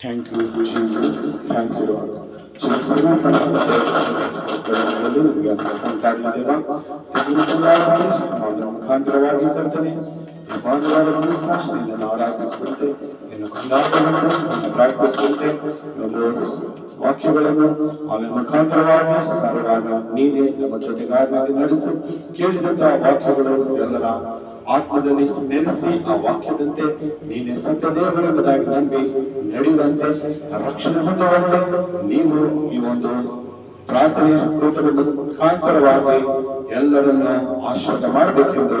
Thank you, Jesus. Thank you, Lord. ಮುಖಾಂತರವಾಗಿ ಕರ್ತನೆ ಈ ಸಹ ನಿನ್ನನ್ನು ಆರಾಧಿಸುವಂತೆ ನಿನ್ನ ಕೊಂಡಾಡುವಂತೆ ನಿನ್ನ ಪ್ರಾರ್ಥಿಸುವಂತೆ ಒಂದು ವಾಕ್ಯಗಳನ್ನು ಅವನ ಮುಖಾಂತರವಾಗಿ ಸಾರುವಾಗ ನೀನೇ ನಮ್ಮ ಜೊತೆಗಾರನಾಗಿ ನಡೆಸು ಕೇಳಿದಂತ ವಾಕ್ಯಗಳು ಆತ್ಮದಲ್ಲಿ ನೆಲೆಸಿ ಆ ವಾಕ್ಯದಂತೆ ನೀನೆ ಸತ್ಯ ದೇವರೆಂಬುದಾಗಿ ನಂಬಿ ನಡೆಯುವಂತೆ, ರಕ್ಷಣೆ ಹೊಂದುವಂತೆ ನೀವು ಈ ಒಂದು ಪ್ರಾರ್ಥನೆಯ ಕೂಟದ ಮುಖಾಂತರವಾಗಿ ಎಲ್ಲರನ್ನ ಆಶ್ರಯ ಮಾಡಬೇಕೆಂದು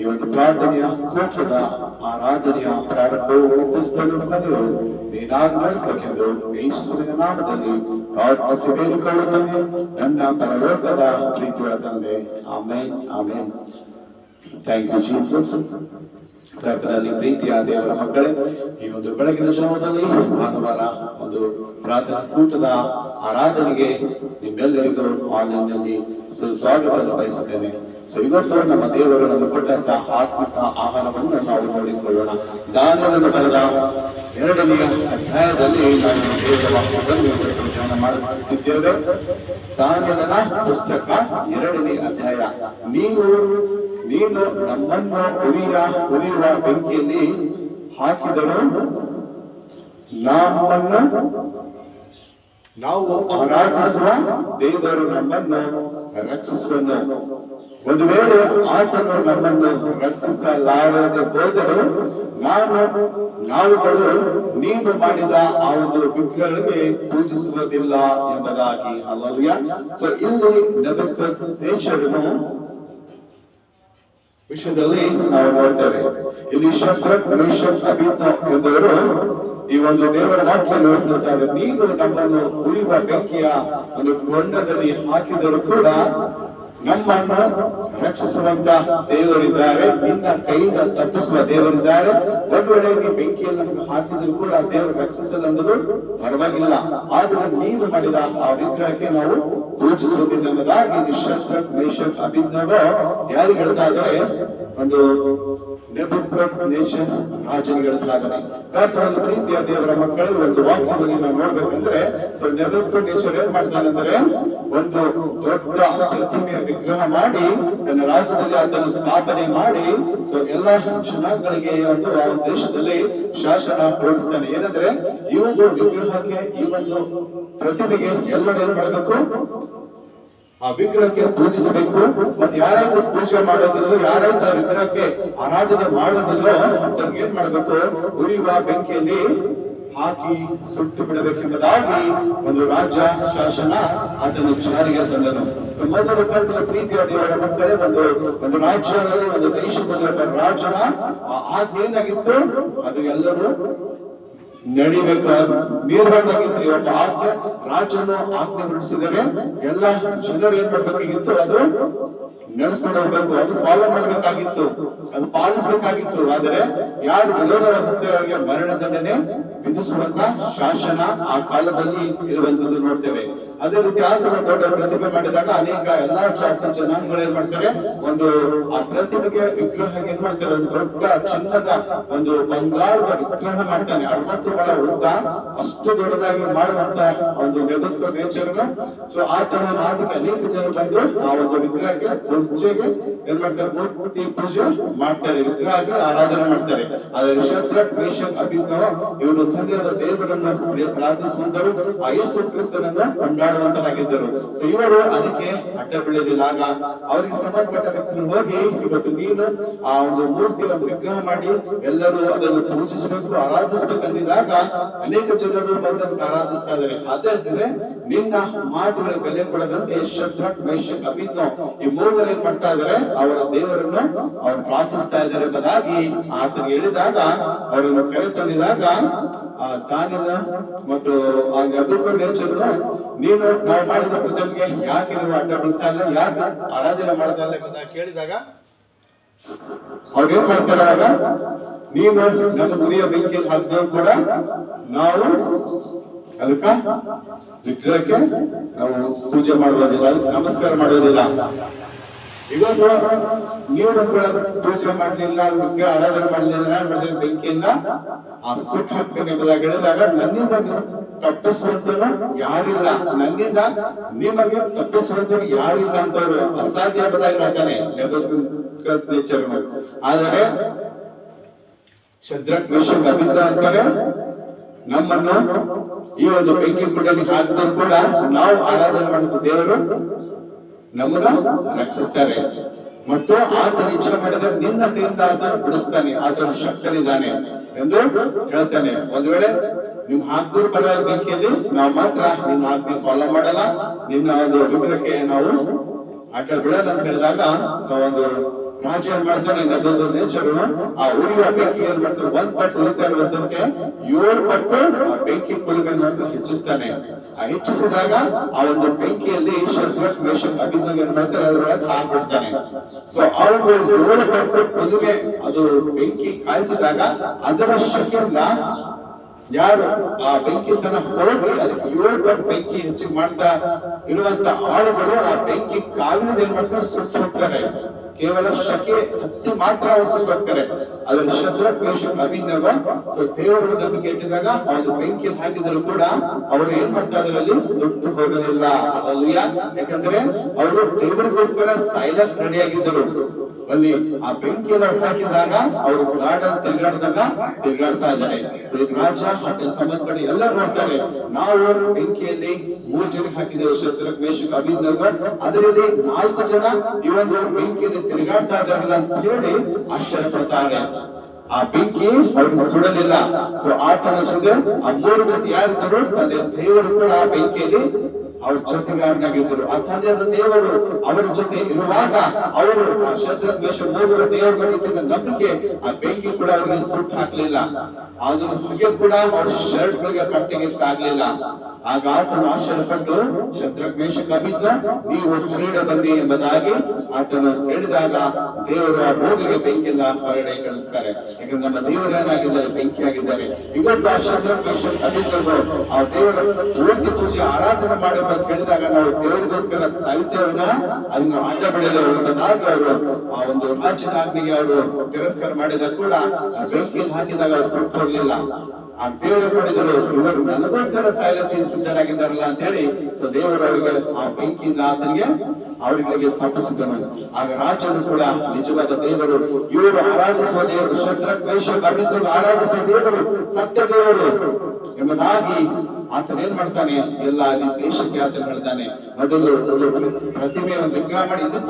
ಈ ಒಂದು ಪ್ರಾರ್ಥನೆಯ ಕೂಟದ ಆರಾಧನೆಯ ಪ್ರಾರಂಭವು ನೀನಾಗ ನೀನಾಗಿ ನಡೆಸಬೇಕೆಂದು ಈಶ್ವರನ ನಾಮದಲ್ಲಿ ಪ್ರಾರ್ಥಿಸಿ ಬೇಡಿಕೊಳ್ಳುತ್ತೇನೆ. ನನ್ನ ಪರಲೋಕದ ಪ್ರೀತಿಯ ತಂದೆ. Amen amen. Thank you Jesus ಕರ್ತನಲ್ಲಿ ಪ್ರೀತಿಯ ದೇವರ ಮಕ್ಕಳೇ, ಈ ಒಂದು ಬೆಳಗಿನ ಜಾವದಲ್ಲಿ ಭಾನುವಾರ ಒಂದು ಪ್ರಾರ್ಥನಾ ಕೂಟದ ಆರಾಧನೆಗೆ ನಿಮ್ಮೆಲ್ಲರಿಗೂ ಆನ್ಲೈನ್ನಲ್ಲಿ ಸ್ವಾಗತವನ್ನು ಬಯಸುತ್ತೇನೆ. ಸೊ ಇವತ್ತು ನಮ್ಮ ದೇವರು ನಮಗೆ ಕೊಟ್ಟಂತ ಆತ್ಮಿಕ ಆಹಾರವನ್ನು ನಾವು ನೋಡಿಕೊಳ್ಳೋಣ. ದಾನಿಯನ್ನು ಬರೆದ ಎರಡನೆಯ ಅಧ್ಯಾಯದಲ್ಲಿ ನಾವು ಧ್ಯಾನ ಮಾಡುತ್ತಿದ್ದೇವೆ. ದಾನಿಯನ ಪುಸ್ತಕ ಎರಡನೇ ಅಧ್ಯಾಯ. ನೀವು ನೀನು ನನ್ನನ್ನ ಉರಿಯ ಉರಿಯುವ ಬೆಂಕಿಯಲ್ಲಿ ಹಾಕಿದರು ನಮ್ಮನ್ನ ನಾವು ಆರಾಧಿಸುವ ದೇವರು ನಮ್ಮನ್ನ ರಕ್ಷಿಸುವನು. ಒಂದು ವೇಳೆ ಆತನು ನಮ್ಮನ್ನು ರಕ್ಷಿಸಲಾರದೆ ಹೋದರು ನಾನು ನಾವುಗಳು ನೀನು ಮಾಡಿದ ಆ ಒಂದು ವಿಗ್ರಹಗಳಿಗೆ ಪೂಜಿಸುವುದಿಲ್ಲ ಎಂಬುದಾಗಿ. ಅಲ್ಲಲ್ಯ ಸೊ ಇಲ್ಲಿ ನೆಬೂಕದ್ನೆಚ್ಚರನು ವಿಷಯದಲ್ಲಿ ನಾವು ನೋಡ್ತೇವೆ. ಇಲ್ಲಿ ಶಬ್ರಕ್ ಮೇಷಕ್ ಅಭಿತ ಎಂಬುವರು ಈ ಒಂದು ದೇವರ ವಾಕ್ಯ ನೋಡ್ತಾರೆ ನೀನು ನಮ್ಮನ್ನು ಉಳಿಯುವ ಬೆಂಕಿಯ ಒಂದು ಕೊಂಡದಲ್ಲಿ ಹಾಕಿದರೂ ಕೂಡ ನಮ್ಮನ್ನು ರಕ್ಷಿಸುವಂತ ದೇವರಿದ್ದಾರೆ. ನಿನ್ನ ಕೈಯಿಂದ ತಪ್ಪಿಸುವ ದೇವರಿದ್ದಾರೆ. ಒಂದು ವೇಳೆ ನೀವು ಬೆಂಕಿಯಲ್ಲಿ ನಮಗೆ ಹಾಕಿದ್ರು ಕೂಡ ದೇವರು ರಕ್ಷಿಸಲೆಂದರೂ ಪರವಾಗಿಲ್ಲ. ಆದ್ರೆ ನೀನು ಮಾಡಿದ ಆ ವಿಗ್ರಹಕ್ಕೆ ನಾವು ಪೂಜಿಸುವುದಿಲ್ಲ ಎಂಬುದಾಗಿ ನಿಶ್ಶಂತ್ರ ಮೇಷಕ್ ಅಭಿಜ್ಞವ ಯಾರು ಹೇಳ್ತಾ ಇದ್ದಾರೆ? ಒಂದು ನೇಷನ್ ದೇಶ ಇದ್ದಾರೆ ಕರ್ತನಲ್ಲಿ ಪ್ರೀತಿಯ ದೇವರ ಮಕ್ಕಳು ಒಂದು ವಾಕ್ಯದಲ್ಲಿ ನಾವು ನೋಡ್ಬೇಕಂದ್ರೆ ಸೊ ನೇತೃತ್ವ ನೇಚರ್ ಏನ್ ಮಾಡ್ತಾನಂದ್ರೆ ಒಂದು ದೊಡ್ಡ ಪ್ರತಿಮೆಯ ವಿಗ್ರಹ ಮಾಡಿ, ತನ್ನ ರಾಜ್ಯದಲ್ಲಿ ಅದನ್ನು ಸ್ಥಾಪನೆ ಮಾಡಿ ಸೊ ಎಲ್ಲಾ ಜನಾಂಗಗಳಿಗೆ ಒಂದು ಆ ದೇಶದಲ್ಲಿ ಶಾಸನ ಹೊರಡಿಸ್ತಾನೆ ಏನಂದ್ರೆ, ಈ ಒಂದು ವಿಗ್ರಹಕ್ಕೆ ಈ ಒಂದು ಪ್ರತಿಮೆಗೆ ಎಲ್ಲರೂ ಏನ್ ಮಾಡಬೇಕು? ಆ ವಿಗ್ರಹಕ್ಕೆ ಪೂಜಿಸಬೇಕು. ಮತ್ತೆ ಯಾರಾದ್ರೂ ಪೂಜೆ ಮಾಡೋದಿಲ್ಲೋ ಯಾರಾದ್ರೂ ಆ ವಿಗ್ರಹಕ್ಕೆ ಆರಾಧನೆ ಮಾಡೋದಿಲ್ಲೋ ಅಂತವ್ರಿಗೆ ಏನ್ ಮಾಡ್ಬೇಕು? ಉರಿಯುವ ಬೆಂಕಿಯಲ್ಲಿ ಹಾಕಿ ಸುಟ್ಟು ಬಿಡಬೇಕೆಂಬುದಾಗಿ ಒಂದು ರಾಜ್ಯ ಶಾಸನ ಅದನ್ನು ಜಾರಿಗೆ ತಂದನು. ಸೊ ಮೊದಲು ಕರ್ತನ ಪ್ರೀತಿಯ ದೇವರ ಮಕ್ಕಳೇ ಒಂದು ಒಂದು ರಾಜ್ಯದಲ್ಲಿ, ಒಂದು ದೇಶದಲ್ಲಿ ಒಬ್ಬ ರಾಜನ ಆ ಆಜ್ಞೆ ಏನಾಗಿತ್ತು? ಅದು ಎಲ್ಲರೂ ನಡಿಬೇಕಾದ ನಿರ್ಬಂಧಾಗಿತ್ತು ಇವತ್ತು ಆಜ್ಞೆ, ರಾಜನ ಆಜ್ಞೆ ಹೊರಡಿಸಿದರೆ ಎಲ್ಲ ಜನರು ಏನ್ ಮಾಡ್ಬೇಕಾಗಿತ್ತು? ಅದು ನಡೆಸ್ಕೊಂಡು ಹೋಗ್ಬೇಕು ಅದು ಫಾಲೋ ಮಾಡ್ಬೇಕಾಗಿತ್ತು, ಅದು ಪಾಲಿಸಬೇಕಾಗಿತ್ತು. ಆದರೆ ಯಾರು ವಿರೋಧವಾಗುತ್ತವರಿಗೆ ಮರಣದಂಡನೆ ವಿಧಿಸುವಂತ ಶಾಸನ ಆ ಕಾಲದಲ್ಲಿ ಇರುವಂತದ್ದು ನೋಡ್ತೇವೆ. ಅದೇ ರೀತಿ ಆತನ ದೊಡ್ಡ ಪ್ರತಿಭೆ ಮಾಡಿದಾಗ ಅನೇಕ ಎಲ್ಲಾ ಜಾತಿ ಜನಾಂಗಗಳು ಏನ್ ಮಾಡ್ತಾರೆ? ಒಂದು ಆ ಪ್ರತಿಭೆಗೆ ವಿಗ್ರಹ ಏನ್ ಮಾಡ್ತಾರೆ? ಒಂದು ದೊಡ್ಡ ಚಿನ್ನದ ಒಂದು ಬಂಗಾರದ ವಿಗ್ರಹ ಮಾಡ್ತಾನೆ. ಅರವತ್ತು ಮೊಳ ಉದ್ದ, ಅಷ್ಟು ದೊಡ್ಡದಾಗಿ ಮಾಡುವಂತ ಒಂದು ವ್ಯವಸ್ಥೆ ನೇಚರ್ ಸೊ ಆತನ ಮಾತಿಗೆ ಅನೇಕ ಜನ ಬಂದು ಆ ಒಂದು ವಿಗ್ರಹಕ್ಕೆ ಪೂಜೆಗೆ ಏನ್ ಮಾಡ್ತಾರೆ? ಮೂರ್ತಿ ಪೂಜೆ ಮಾಡ್ತಾರೆ. ವಿಗ್ರಹಕ್ಕೆ ಆರಾಧನೆ ಮಾಡ್ತಾರೆ. ಆದ್ರೆ ಶತ್ರ ಮೇಷಕ್ ಅಭಿನವ ಇವರು ತಂದೆಯಾದ ದೇವರನ್ನ ಪ್ರ- ಪ್ರಾರ್ಥಿಸುವಂತರು ಆ ಯೇಸು ಕ್ರಿಸ್ತನನ್ನ ಕೊಂಡಾಡುವಂತರಾಗಿದ್ದರು ಸೊ ಇವರು ಅದಕ್ಕೆ ಅಡ್ಡ ಬೀಳಲಿಲ್ಲ ಅವರಿಗೆ ಸಂಬಂಧಪಟ್ಟ ವ್ಯಕ್ತಿಗಳು ಹೋಗಿ ಇವತ್ತು ನೀನು ಆ ಒಂದು ಮೂರ್ತಿ ವಿಗ್ರಹ ಮಾಡಿ ಎಲ್ಲರೂ ಅದನ್ನು ಪೂಜಿಸಬೇಕು, ಆರಾಧಿಸಬೇಕು ಅಂದಿದಾಗ ಅನೇಕ ಜನರು ಬಂದಕ್ಕೆ ಆರಾಧಿಸ್ತಾ ಇದ್ದಾರೆ. ಅದಾದ್ರೆ ನಿನ್ನ ಮಾತುಗಳ ಬೆಲೆ ಕೊಡದಂತೆ ಶದ್ರಕ್ ಮೇಷಕ್ ಅಭಿಜ್ಞ ಈ ಮೂವರು ಏನ್ ಮಾಡ್ತಾ ಇದಾರೆ ಅವರ ದೇವರನ್ನು ಅವರು ಪ್ರಾರ್ಥಿಸ್ತಾ ಇದ್ದಾರೆ ಎಂಬುದಾಗಿ ಆತನಿಗೆ ಹೇಳಿದಾಗ, ಅವರನ್ನು ಕರೆ ತಂದಿದಾಗ ಆ ತಾನಿನ ಮತ್ತು ಆ ನೆಬೂಕದ್ನೆಚ್ಚರನು ನೀನು ನಾವು ಮಾಡಿದ ಪ್ರತಿಮೆಗೆ ಯಾಕೆ ನೀವು ಅಡ್ಡ ಬೀಳ್ತಾ ಇಲ್ಲ? ಯಾಕೆ ಆರಾಧನೆ ಮಾಡ್ತಾ ಇಲ್ಲ ಕೇಳಿದಾಗ ಅವ್ರೇನ್ ಏನ್ ಮಾಡ್ತಾರೆ ಆಗ? ನೀನು ನನ್ನ ಗುರಿಯ ಬೆಂಕಿಯಲ್ಲಿ ಹಾಕಿದ್ರು ಕೂಡ ನಾವು ಅದಕ್ಕ ವಿಗ್ರಹಕ್ಕೆ ನಾವು ಪೂಜೆ ಮಾಡುವುದಿಲ್ಲ ನಮಸ್ಕಾರ ಮಾಡುವುದಿಲ್ಲ. ಇವತ್ತು ನೀವು ಕೂಡ ಪೂಜೆ ಮಾಡ್ಲಿಲ್ಲ ಅದಕ್ಕೆ ಆರಾಧನೆ ಮಾಡ್ಲಿಲ್ಲ ಮಾಡಿದ್ರೆ ಬೆಂಕಿಯಿಂದ ಆ ಸುಟ್ಟು ಹಾಕ್ತೇನೆ ಎಂಬುದಾಗಿ ಹೇಳಿದಾಗ ನನ್ನಿಂದ ತಪ್ಪಿಸುವಂತನ ಯಾರಿಲ್ಲ. ನನ್ನಿಂದ ನಿಮಗೆ ತಪ್ಪಿಸುವಂತರು ಯಾರಿಲ್ಲ ಅಂತವ್ರು ಅಸಾಧ್ಯ ಎಂಬುದಾಗಿ ಹೇಳ್ತಾನೆ ನೇಚರ್ ಆದರೆ ಶದ್ರಕ್ ಮೇಷಕ್ ಅಭಿದ್ದ ಅಂತಾರೆ ನಮ್ಮನ್ನು ಈ ಒಂದು ಬೆಂಕಿ ಕುಡಿಯಲ್ಲಿ ಹಾಕಿದ್ರು ಕೂಡ ನಾವು ಆರಾಧನೆ ಮಾಡುತ್ತ ದೇವರು ನಮ್ಮನ್ನ ರಕ್ಷಿಸ್ತಾರೆ. ಮತ್ತು ಆತನ ಇಚ್ಛೆ ಮಾಡಿದ್ರೆ ನಿನ್ನ ಕೈಯಿಂದ ಆತನ ಬಿಡಿಸ್ತಾನೆ, ಆತನ ಶಕ್ತನಿದ್ದಾನೆ ಎಂದು ಹೇಳ್ತಾನೆ. ಒಂದ್ ವೇಳೆ ನಿಮ್ ಹಾಕಿದ್ರು ಪರವಾಗಿ ಬೆಂಕಿಯಲ್ಲಿ, ನಾವು ಮಾತ್ರ ನಿಮ್ ಆಜ್ಞೆ ಫಾಲೋ ಮಾಡಲ್ಲ. ನಿನ್ನ ಒಂದು ವಿಗ್ರಹಕ್ಕೆ ನಾವು ಆಟ ಬಿಡಲ್ಲ ಅಂತ ಹೇಳಿದಾಗ ಒಂದು ರಾಜ ಏನ್ ಮಾಡ್ತಾನೆ ನನ್ನೊಂದು ನೇಚರು ಆ ಉರಿಯುವ ಬೆಂಕಿ ಏನ್ ಮಾಡ್ತಾರೆ ಒಂದ್ ಪಟ್ಟು ಉಳಿತಾ ಇರುವುದಕ್ಕೆ ಏಳು ಪಟ್ಟು ಆ ಬೆಂಕಿ ಮಾಡ್ತಾರೆ ಹೆಚ್ಚಿಸ್ತಾನೆ. ಹೆಚ್ಚಿಸಿದಾಗ ಆ ಒಂದು ಬೆಂಕಿಯಲ್ಲಿ ಶತ್ರುಕ್ ಮೇಷಕ್ ಅಭಿನಂದ ಏನ್ ಮಾಡ್ತಾರೆ ಅದ್ರೊಳಗೆ ಹಾಕ್ಬಿಡ್ತಾನೆ ಸೊ ಒಂದು ಏಳು ಕುಲುಮೆ ಅದು ಬೆಂಕಿ ಕಾಯಿಸಿದಾಗ ಅದರ ಶಕ್ತಿಯಿಂದ ಯಾರು ಆ ಬೆಂಕಿ ತನ್ನ ಹೊರಗೆ ಅದಕ್ಕೆ ಏಳು ಪಟ್ಟು ಬೆಂಕಿ ಹೆಚ್ಚು ಮಾಡ್ತಾ ಇರುವಂತ ಆಳುಗಳು ಆ ಬೆಂಕಿ ಕಾವಿನ ಏನ್ ಮಾಡ್ತಾರೆ ಸುಟ್ಟು ಹೋಗ್ತಾರೆ. ಕೇವಲ ಶಕೆ ಹತ್ತಿ ಮಾತ್ರ ಅವರು ಬರ್ತಾರೆ. ಅದರಲ್ಲಿ ಕ್ಲೇಶ ಅಭಿನವ, ಸೊ ದೇವರು ನಂಬಿಕೆ ಇಟ್ಟಿದಾಗ ಅದು ಬೆಂಕಿ ಹಾಕಿದರೂ ಕೂಡ ಅವರು ಏನ್ ಮಾಡ್ತಾ ಅದರಲ್ಲಿ ಸುಟ್ಟು ಹೋಗಲಿಲ್ಲ ಯಾಕಂದ್ರೆ ಅವರು ದೇವರಿಗೋಸ್ಕರ ಸೈಲೆಂಟ್ ರೆಡಿ ಆಗಿದ್ದರು. ಅಲ್ಲಿ ಆ ಬೆಂಕಿಯನ್ನು ಹಾಕಿದಾಗ ಅವರು ಗಾರ್ಡನ್ ತಿರುಗಾಡಿದಾಗ ತಿರುಗಾಡ್ತಾ ಇದ್ದಾರೆ. ರಾಜಾ ಮತ್ತೆ ಸಂಬಂಧಪಟ್ಟ ಎಲ್ಲರೂ ನೋಡ್ತಾರೆ. ನಾವು ಬೆಂಕಿಯಲ್ಲಿ ಮೂರು ಜನ ಹಾಕಿದ್ದೇವೆ ಶತ್ರು ಮೇಷಕ್ ಅದರಲ್ಲಿ ನಾಲ್ಕು ಜನ ಒಂದು ಬೆಂಕಿಯಲ್ಲಿ ತಿರುಗಾಡ್ತಾ ಇದ್ದಾರಲ್ಲ ಅಂತ ಹೇಳಿ ಆಶ್ಚರ್ಯ ಪಡ್ತಾರೆ. ಆ ಬೆಂಕಿ ಅವ್ರನ್ನ ಸುಡಲಿಲ್ಲ. ಸೊ ಆತನ ಜೊತೆ ಆ ಮೂರು ಜೊತೆ ಯಾರಿದ್ದರು ತಂದೆ ದೇವರು ಕೂಡ ಆ ಬೆಂಕಿಯಲ್ಲಿ ಅವ್ರ ಜೊತೆಗಾರನಾಗಿದ್ದರು ತಂದೆಯಾದ ದೇವರು, ಅವರ ಜೊತೆ ಇರುವಾಗ ಅವರು ಆ ಶತ್ರು ಮೇಷ ಮೂವರು ದೇವರ ಇಟ್ಟಿದ್ದ ನಂಬಿಕೆ, ಆ ಬೆಂಕಿ ಕೂಡ ಅವರಿಗೆ ಸುಟ್ಟು ಹಾಕ್ಲಿಲ್ಲ. ಅದು ಹಾಗೆ ಕೂಡ ಅವ್ರ ಶರ್ಟ್ ಗಳಿಗೆ ಕಟ್ಟಿಗೆ ಆಗ್ಲಿಲ್ಲ ಆಗ ಆತನು ಆಶ್ಚರ್ಯಪಟ್ಟು ಶತ್ರು ನಂಬಿದ್ರ ಈ ನೀವು ಕ್ರೀಡೆ ಬನ್ನಿ ಎಂಬುದಾಗಿ ಆತನು ಹೇಳಿದಾಗ ದೇವರು ರೋಗಿಗೆ ಬೆಂಕಿ ಬೆಂಕಿಯಿಂದ ಹೊರಡೆ ಕಳಿಸ್ತಾರೆ. ಈಗ ನಮ್ಮ ದೇವರೇನಾಗಿದ್ದಾರೆ ಬೆಂಕಿ ಆಗಿದ್ದಾರೆ ಇವತ್ತು ಆ ಮೇಷಕ್ ಅಭಿದ್ದರು ಆ ದೇವರ ಪೂರ್ತಿ ಪೂಜೆ, ಆರಾಧನೆ ಮಾಡಿ ಅಂತ ಕೇಳಿದಾಗ ನಾವು ದೇವರಿಗೋಸ್ಕರ ಸಾಹಿತ್ಯವನ್ನ ಅದನ್ನು ಆಟ ನಾಗ ಅವರು ಆ ಒಂದು ರಾಜ್ಯದ ನಾಗ್ನಿಗೆ ಅವರು ತಿರಸ್ಕಾರ ಮಾಡಿದ ಕೂಡ ಆ ಬೆಂಕಿಯಲ್ಲಿ ಹಾಕಿದಾಗ ಅವ್ರು ಸುಟ್ಟು ಹೋಗ್ಲಿಲ್ಲ ಆ ದೇವರು ಪಡೆದರು ಇವರು ನನಗೋಸ್ಕರ ಸಾಯಲಕ್ಕೆ ಸಿದ್ಧರಾಗಿದ್ದಾರಲ್ಲ ಅಂತ ಹೇಳಿ ಸೊ ದೇವರು ಅವರಿಗೆ ಆ ಬೆಂಕಿಯಿಂದ ಆತನಿಗೆ ಅವರಿಗೆ ತಪ್ಪಿಸಿದನು. ಆಗ ರಾಜನು ಕೂಡ ನಿಜವಾದ ದೇವರು, ಇವರು ಆರಾಧಿಸುವ ದೇವರು ಶತ್ರ ದ್ವೇಷ ಅಭಿವೃದ್ಧಿ ಆರಾಧಿಸುವ ದೇವರು ಸತ್ಯ ದೇವರು ಎಂಬುದಾಗಿ ಆತನ ಏನ್ ಮಾಡ್ತಾನೆ? ಎಲ್ಲ ದೇಶಕ್ಕೆ ಆತನ ಹೇಳ್ತಾನೆ. ಮೊದಲು ಪ್ರತಿಮೆ ಒಂದು ವಿಗ್ರಹ ಮಾಡಿ ಇದು.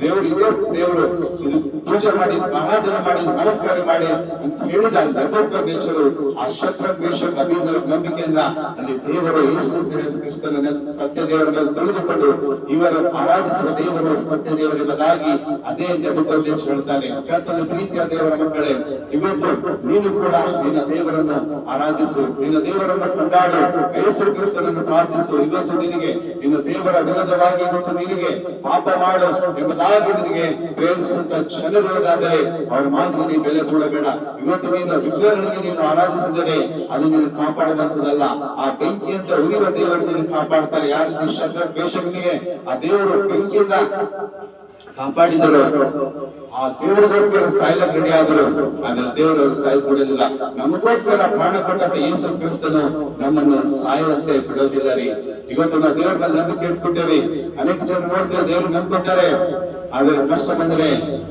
ದೇವರು ಇದೇ ದೇವರು. ಇದು ಪೂಜೆ ಮಾಡಿ, ಆರಾಧನೆ ಮಾಡಿ, ನಮಸ್ಕಾರ ಮಾಡಿ ಅಂತ ಹೇಳಿದ ನೆಪೋಕ ನೇಚರು, ಆ ಶತ್ರ ದ್ವೇಷ ಅಭಿನವ ನಂಬಿಕೆಯಿಂದ ಅಲ್ಲಿ ದೇವರು ಯೇಸು ಕ್ರಿಸ್ತನ ಸತ್ಯ ದೇವರ ಮೇಲೆ ತಿಳಿದುಕೊಂಡು ಇವರು ಆರಾಧಿಸುವ ದೇವರು ಸತ್ಯ ದೇವರೆಂಬುದಾಗಿ ಅದೇ ನೆಪೋಕ ಹೇಳ್ತಾನೆ. ಕರ್ತನ ಪ್ರೀತಿಯ ದೇವರ ಮಕ್ಕಳೇ ಇವತ್ತು ನೀನು ಕೂಡ ನಿನ್ನ ದೇವರನ್ನು ಆರಾಧಿಸು. ನಿನ್ನ ದೇವರನ್ನು ಕೊಂಡಾಡು. ಯೇಸು ಕ್ರಿಸ್ತನನ್ನು ಪ್ರಾರ್ಥಿಸು? ಇವತ್ತು ನಿನಗೆ, ನಿನ್ನ ದೇವರ ವಿರೋಧವಾಗಿ ಇವತ್ತು ನಿನಗೆ ಪಾಪ ಮಾಡು ಎಂಬುದಾಗಿ ನಿನಗೆ ಪ್ರೇಮಿಸುವಂತ ಜನರಿರೋದಾದರೆ ಅವ್ರ ಮಾತ್ರ ನೀನು ಬೆಲೆ ಕೊಡಬೇಡ. ಇವತ್ತು ನಿನ್ನ ವಿಗ್ರಹಗಳಿಗೆ ನೀನು ಆರಾಧಿಸಿದರೆ ಅದು ನಿನ್ನ ಕಾಪಾಡುವಂತದಲ್ಲ ಆ ಬೆಂಕಿಯಿಂದ ಉರಿಯುವ ದೇವರು ನಿನ್ನ ಕಾಪಾಡ್ತಾರೆ. ಯಾರು ಶತ್ರ ದ್ವೇಷಗಳಿಗೆ ಆ ದೇವರು ಬೆಂಕಿಯಿಂದ ಕಾಪಾಡಿದರು. ಆ ದೇವರಿಗೋಸ್ಕರ ಸಾಯಿಲ ರೆಡಿ ಆದರು. ಆದ್ರೆ ದೇವರು ಸಾಯಿಸ್ಬಿಡಲಿಲ್ಲ ನಮಗೋಸ್ಕರ ಪ್ರಾಣ ಕೊಟ್ಟಂತ ಯೇಸು ಕ್ರಿಸ್ತನು ನಮ್ಮನ್ನು ಸಾಯುವಂತೆ ಬಿಡೋದಿಲ್ಲ ರೀ. ಇವತ್ತು ನಾವು ದೇವರ ಮೇಲೆ ನಂಬಿಕೆ ಇಟ್ಕೊತೇವೆ ಅನೇಕ ಜನ ನೋಡ್ತೇವೆ ದೇವ್ರು ನಂಬ್ಕೊತಾರೆ ಆದ್ರೆ ಕಷ್ಟ ಬಂದ್ರೆ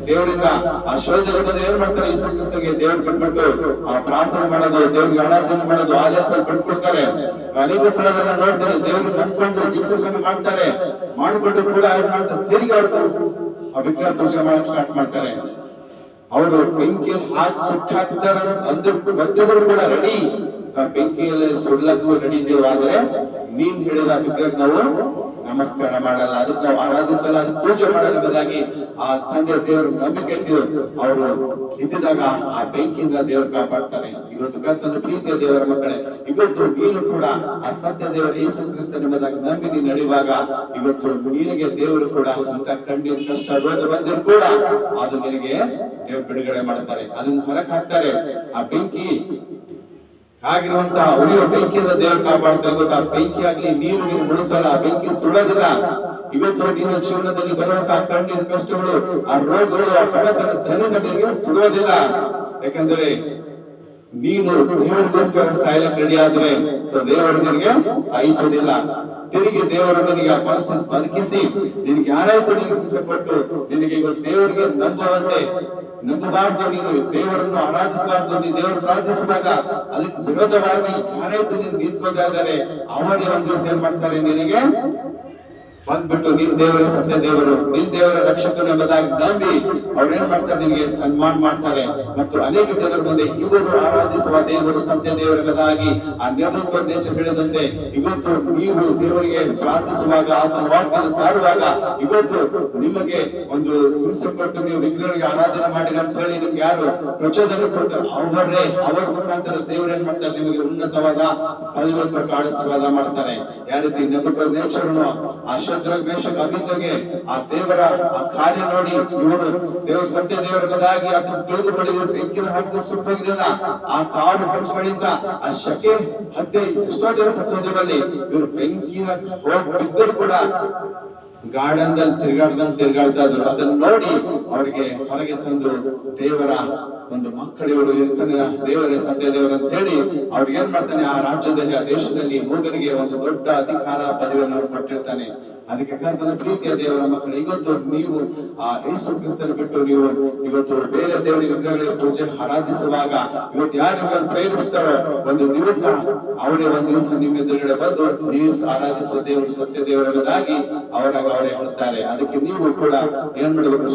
ದೇವರಿಂದ ಆ ಶೋಧನೆ ಬಂದ್ರೆ ಏನ್ ಮಾಡ್ತಾರೆ? ಈ ಕ್ರಿಸ್ತನಿಗೆ ದೇವ್ರು ಬಿಟ್ಬಿಟ್ಟು ಆ ಪ್ರಾರ್ಥನೆ ಮಾಡೋದು, ದೇವ್ರಿಗೆ ಆರಾಧನೆ ಮಾಡೋದು, ಆ ಲೆಕ್ಕದಲ್ಲಿ ಬಿಟ್ಕೊಡ್ತಾರೆ ಅನೇಕ ಸ್ಥಳದಲ್ಲ ನೋಡ್ತಾರೆ ದೇವ್ರು ನಂಬ್ಕೊಂಡು ದೀಕ್ಷಾಸನ ಮಾಡ್ತಾರೆ. ಮಾಡ್ಕೊಂಡು ಕೂಡ ಏನ್ ಮಾಡ್ತಾರೆ? ತಿರುಗಿ ಅವ್ರು ಆ ಪ್ರಚಾರ ಮಾಡಕ್ ಸ್ಟಾರ್ಟ್ ಮಾಡ್ತಾರೆ. ಅವರು ಬೆಂಕಿ ಹಾಕಿ ಸುಟ್ಟು ಹಾಕ್ತಾರೆ. ಅಂದ್ರೂ ಗೊತ್ತಿದ್ರು ಕೂಡ ರೆಡಿ ಬೆಂಕಿಯಲ್ಲಿ ಸುಡ್ಲಕ್ಕೂ ರೆಡಿ ಇದ್ದೇವೆ. ಆದ್ರೆ ನೀನ್ ಹೇಳಿದ ವಿಗ್ರಹ ನಾವು ನಮಸ್ಕಾರ ಮಾಡಲ್ಲ. ಅದಕ್ಕೆ ನಾವು ಆರಾಧಿಸಲ್ಲ ಅದಕ್ಕೆ ಪೂಜೆ ಮಾಡಲ್ಲ ಎಂಬುದಾಗಿ ಆ ತಂದೆ ದೇವರು ನಂಬಿಕೆ ಇಟ್ಟಿದ್ರು. ಅವರು ಇದ್ದಿದಾಗ ಆ ಬೆಂಕಿಯಿಂದ ದೇವರು ಕಾಪಾಡ್ತಾರೆ. ಇವತ್ತು ಕರ್ತನ ಪ್ರೀತಿಯ ದೇವರ ಮಕ್ಕಳೇ, ಇವತ್ತು ನೀನು ಕೂಡ ಆ ಸತ್ಯ ದೇವರು ಯೇಸು ಕ್ರಿಸ್ತನ ಎಂಬುದಾಗಿ ನಂಬಿ ನೀನು ನಡೆಯುವಾಗ ಇವತ್ತು ನೀನಿಗೆ ದೇವರು ಕೂಡ ಅಂತ ಕಣ್ಣೀರು ಕಷ್ಟ ರೋಗ ಬಂದರೂ ಕೂಡ ಅದು ನಿನಗೆ ದೇವರು ಬಿಡುಗಡೆ ಮಾಡ್ತಾರೆ. ಅದನ್ನ ಹೊರಗೆ ಹಾಕ್ತಾರೆ. ಆ ಬೆಂಕಿ ಆಗಿರುವಂತಹ ಉಳಿಯುವ ಬೆಂಕಿಯಿಂದ ದೇವರು ಕಾಪಾಡ್ತಾರೆ ಗೊತ್ತಾ? ಬೆಂಕಿ ಆಗ್ಲಿ, ನೀರು ನೀರು ಉಳಿಸಲ್ಲ, ಬೆಂಕಿ ಸುಡೋದಿಲ್ಲ. ಇವತ್ತು ನಿನ್ನ ಜೀವನದಲ್ಲಿ ಬರುವಂತಹ ಕಣ್ಣಿನ ಕಷ್ಟಗಳು, ಆ ರೋಗಗಳು, ಆ ಬಡತನ ಧನ ಸುಡೋದಿಲ್ಲ. ಯಾಕಂದ್ರೆ ನೀನು ದೇವರಿಗೋಸ್ಕರ ಸಾಯಲಕ್ಕೆ ರೆಡಿ ಆದ್ರೆ ಸೊ ದೇವರು ನಿನಗೆ ಸಾಯಿಸೋದಿಲ್ಲ. ತಿರುಗಿ ದೇವರು ನಿನಗೆ ಆ ಪರಿಸ್ಥಿತಿ ಬದುಕಿಸಿ. ನಿನ್ಗೆ ಯಾರಾಯ್ತು ನಿಮಗೆ ನಿನಗೆ ಇವತ್ತು ದೇವರಿಗೆ ನಂಬುವಂತೆ ನಂಬಬಾರ್ದು ನೀನು ದೇವರನ್ನು ಆರಾಧಿಸಬಾರ್ದು, ನೀನು ದೇವರು ಪ್ರಾರ್ಥಿಸಿದಾಗ ಅದಕ್ಕೆ ವಿರೋಧವಾಗಿ ಯಾರಾಯ್ತು ನೀನು ನಿಂತ್ಕೋದಾದರೆ ಅವರೇ ಒಂದು ದಿವಸ ಏನ್ ಮಾಡ್ತಾರೆ ನಿನಗೆ? ಬಂದ್ಬಿಟ್ಟು ನಿನ್ ದೇವರ ಸತ್ಯ ದೇವರು ನಿನ್ ದೇವರ ರಕ್ಷಕನ ಎಂಬುದಾಗಿ ನಂಬಿ ಅವ್ರೇನ್ ಮಾಡ್ತಾರೆ? ನಿನಗೆ ಸನ್ಮಾನ ಮಾಡ್ತಾರೆ. ಮತ್ತು ಅನೇಕ ಜನರ ಮುಂದೆ ಇವರು ಆರಾಧಿಸುವ ದೇವರು ಸತ್ಯ ದೇವರೆಂಬುದಾಗಿ ಆ ನೇಚ ಹೇಳಿದಂತೆ ಇವತ್ತು ನೀವು ದೇವರಿಗೆ ಪ್ರಾರ್ಥಿಸುವಾಗ, ಆತನ ವಾಕ್ಯ ಸಾರುವಾಗ ಇವತ್ತು ನಿಮಗೆ ಒಂದು ಹಿಂಸೆ ಕೊಟ್ಟು ನೀವು ವಿಗ್ರಹಗಳಿಗೆ ಆರಾಧನೆ ಮಾಡಿದ ಅಂತ ಹೇಳಿ ನಿಮ್ಗೆ ಯಾರು ಪ್ರಚೋದನೆ ಕೊಡ್ತಾರೆ? ಅವರೇ, ಅವರ ಮುಖಾಂತರ ದೇವರು ಏನ್ ಮಾಡ್ತಾರೆ? ನಿಮಗೆ ಉನ್ನತವಾದ ಪದವಿ ಕೊಟ್ಟು ಮಾಡ್ತಾರೆ. ಯಾವ ರೀತಿ ನೇಚರ್ನು ಆ ಮೇಷಕ ಅಭಿಂದಗೆ ಆ ದೇವರ ಆ ಕಾರ್ಯ ನೋಡಿ ಇವರು ದೇವರ ಸತ್ಯ ದೇವರದಾಗಿ ಅದನ್ನು ತಿಳಿದು ಪಡೆದು ಬೆಂಕಿನ ಹಾಕಿದ ಸುಟ್ಟೋಗಿದೆಯಲ್ಲ ಆ ಕಾಡು ಹಂಚಗಳಿಂದ ಆ ಶಕೆ ಹತ್ತೆ ಎಷ್ಟೋ ಜನ ಸತ್ತೋದ್ರಲ್ಲಿ ಇವರು ಬೆಂಕಿನ ಬಿದ್ದರು ಕೂಡ ಗಾರ್ಡನ್ ದಲ್ಲಿ ತಿರುಗಾಡ್ದಂಗ್ ತಿರುಗಾಡ್ತಾ ಇದ್ರು. ಅದನ್ನ ನೋಡಿ ಅವರಿಗೆ ಹೊರಗೆ ತಂದು ದೇವರ ಒಂದು ಮಕ್ಕಳಿವರು ಇರ್ತಾನೆ ದೇವರೇ ಸತ್ಯ ದೇವರ ಅಂತ ಹೇಳಿ ಅವ್ರಿಗೆ ಏನ್ ಮಾಡ್ತಾನೆ, ಆ ರಾಜ್ಯದಲ್ಲಿ, ಆ ದೇಶದಲ್ಲಿ ಮೂಗರಿಗೆ ಒಂದು ದೊಡ್ಡ ಅಧಿಕಾರ ಪದವಿಯನ್ನು ಕೊಟ್ಟಿರ್ತಾನೆ. ಅದಕ್ಕೆ ಕರ್ತನ ಪ್ರೀತಿಯ ದೇವರ ಮಕ್ಕಳು, ಇವತ್ತು ನೀವು ಆ ಯೇಸು ಕ್ರಿಸ್ತನ ಬಿಟ್ಟು ನೀವು ಇವತ್ತು ಬೇರೆ ದೇವರ ವಿಗ್ರಹಗಳ ಪೂಜೆ ಆರಾಧಿಸುವಾಗ ಇವತ್ತು ಯಾರು ಪ್ರೇರಿಸ್ತಾರೋ ಒಂದು ದಿವಸ, ಅವರೇ ಒಂದು ದಿವಸ ನಿಮ್ಮ ಎದುರುಗಡೆ ಬಂದು ನೀವು ಆರಾಧಿಸುವ ದೇವರು ಸತ್ಯ ದೇವರಾಗಿ ಅವರಾಗ ಅವರೇ ಹೇಳ್ತಾರೆ ಅದಕ್ಕೆ ನೀವು ಕೂಡ ಏನ್ ಮಾಡಬೇಕು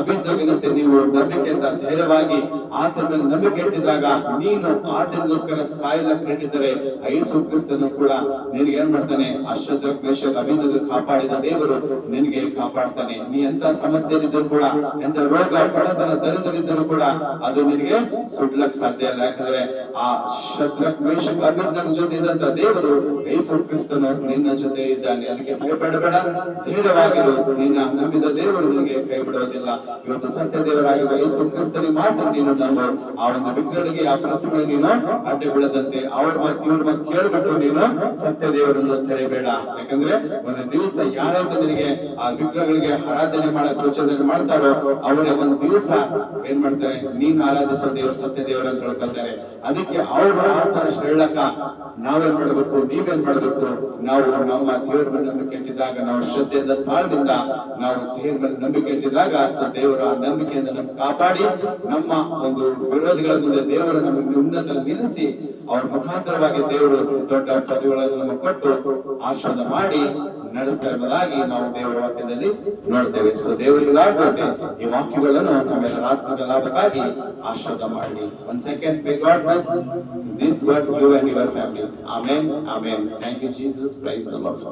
ಅಭಿದ್ರವಿನಂತೆ ನೀವು ನಂಬಿಕೆಯಿಂದ ಧೈರ್ಯವಾಗಿ ಆತನ ಮೇಲೆ ನಂಬಿಕೆ ಇಟ್ಟಿದಾಗ ನೀನು ಆತನಿಗೋಸ್ಕರ ಸಾಯಲಕ್ಕೆ ಇಟ್ಟಿದ್ದರೆ ಯೇಸು ಕ್ರಿಸ್ತನು ಕೂಡ ನಿನಗೆ ಏನ್ ಮಾಡ್ತಾನೆ? ಅಶ್ವತ್ರ ದ್ವೇಷ ಅಭಿದ್ರವಿ ಕಾಪಾಡಿದ ದೇವರು ನಿನಗೆ ಕಾಪಾಡ್ತಾನೆ. ನೀ ಎಂತ ಇದ್ದರೂ ಕೂಡ ಎಂತ ರೋಗ, ಬಡತನ ದರಿದ್ರಿದ್ದರೂ ಕೂಡ ಅದು ನಿನಗೆ ಸುಡ್ಲಕ್ ಸಾಧ್ಯ ಇಲ್ಲ. ಯಾಕಂದ್ರೆ ಆ ಶತ್ರುಕ್ ಮೇಷಕ್ ಅಭಿಜ್ಞಾನ ಜೊತೆ ಇದ್ದಂತ ದೇವರು ಯೇಸು ಕ್ರಿಸ್ತನು ನಿನ್ನ ಜೊತೆ ಇದ್ದಾನೆ. ಅದಕ್ಕೆ ಭಯಪಡಬೇಡ, ಧೈರ್ಯವಾಗಿರು. ನಿನ್ನ ನಂಬಿದ ದೇವರು ನಿನಗೆ ಕೈ ಬಿಡೋದಿಲ್ಲ ಇವತ್ತು ಸತ್ಯ ದೇವರಾಗಿರುವ ಯೇಸು ಕ್ರಿಸ್ತನಿಗೆ ಮಾತ್ರ ನೀನು ನಂಬು. ಆ ಒಂದು ವಿಗ್ರಹಗಳಿಗೆ, ಆ ಪ್ರತಿಮೆ ನೀನು ಅಡ್ಡ ಬೀಳದಂತೆ ಅವ್ರ ಮಾತು, ಇವ್ರ ಮಾತು ಕೇಳ್ಬಿಟ್ಟು ನೀನು ಸತ್ಯ ದೇವರನ್ನು ತೆರೆಬೇಡ. ಯಾಕಂದ್ರೆ ಒಂದು ದಿವಸ ಯಾರಾದ್ರೂ ನಿನಗೆ ಆ ವಿಗ್ರಹಗಳಿಗೆ ಆರಾಧನೆ ಮಾಡಕ್ ಪ್ರಚೋದನೆ ಮಾಡ್ತಾರೋ, ಅವರೇ ಒಂದು ದಿವಸ ಏನ್ ಮಾಡ್ತಾರೆ? ನೀನ್ ಆರಾಧಿಸೋ ದೇವರು ಸತ್ಯ ದೇವರು ಅಂತ ಹೇಳ್ಕೊಳ್ತಾರೆ ಅದಕ್ಕೆ ಅವರು ಆ ತರ ಹೇಳಕ ನಾವೇನ್ ಮಾಡ್ಬೇಕು? ನೀವೇನ್ ಮಾಡ್ಬೇಕು? ನಾವು ನಮ್ಮ ದೇವರ ಮೇಲೆ ನಂಬಿಕೆ ಇಟ್ಟಿದ್ದಾಗ, ನಾವು ಶ್ರದ್ಧೆಯಿಂದ ತಾಳ್ಮೆಯಿಂದ ನಾವು ದೇವರ ಮೇಲೆ ನಂಬಿಕೆ ಇಟ್ಟಿದ್ದಾಗ ದೇವರ ನಂಬಿಕೆಯಿಂದ ನಮ್ಗೆ ಕಾಪಾಡಿ, ನಮ್ಮ ಒಂದು ವಿರೋಧಿಗಳ ಮುಂದೆ ದೇವರ ನಮಗೆ ಉನ್ನತ ನಿಲ್ಲಿಸಿ ಅವ್ರ ಮುಖಾಂತರವಾಗಿ ದೇವರು ದೊಡ್ಡ ಪದವಿಗಳನ್ನು ಕೊಟ್ಟು ಆಶೀರ್ವಾದ ಮಾಡಿ ನಡೆಸ್ತಾ ಇರೋದಾಗಿ ನಾವು ದೇವರ ವಾಕ್ಯದಲ್ಲಿ ನೋಡ್ತೇವೆ. ಸೊ ದೇವರಿಗೆ ಲಾಭತೆ ಈ ವಾಕ್ಯಗಳನ್ನು ನಮ್ಮೆಲ್ಲ ರಾತ್ರಿ ಲಾಭಕ್ಕಾಗಿ ಆಶೀರ್ವಾದ ಮಾಡಿ. One second may God bless this work you and your family amen amen thank you Jesus Christ the lord